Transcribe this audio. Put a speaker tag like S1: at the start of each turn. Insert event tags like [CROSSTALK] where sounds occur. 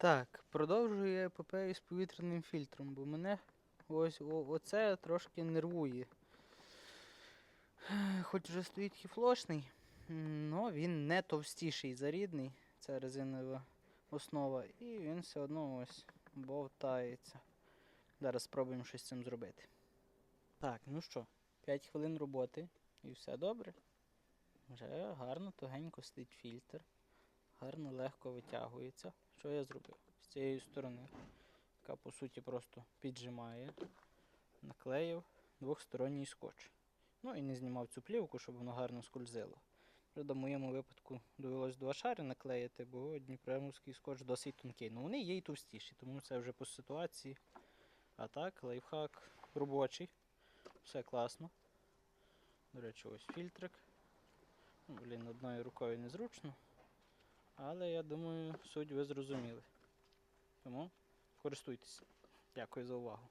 S1: Так, продовжую я епопею з повітряним фільтром, бо мене ось о- оце трошки нервує. [SIGHS] Хоч вже стоїть хіфлошний, але він не товстіший за рідний, це резинова основа, і він все одно ось бовтається. Зараз спробуємо щось з цим зробити. Так, ну що, 5 хвилин роботи і все добре. Вже гарно, тугенько стоїть фільтр. Гарно, легко витягується. Що я зробив? З цієї сторони, яка по суті просто піджимає, наклеїв двохсторонній скотч. Ну і не знімав цю плівку, щоб воно гарно скользило. Правда, в моєму випадку довелось два шари наклеїти, бо дніпремовський скотч досить тонкий. Ну вони є і товстіші, тому це вже по ситуації. А так, лайфхак робочий. Все класно. До речі, ось фільтрик. Ну, блін, одною рукою незручно. Але я думаю, суть ви зрозуміли. Тому користуйтесь. Дякую за увагу.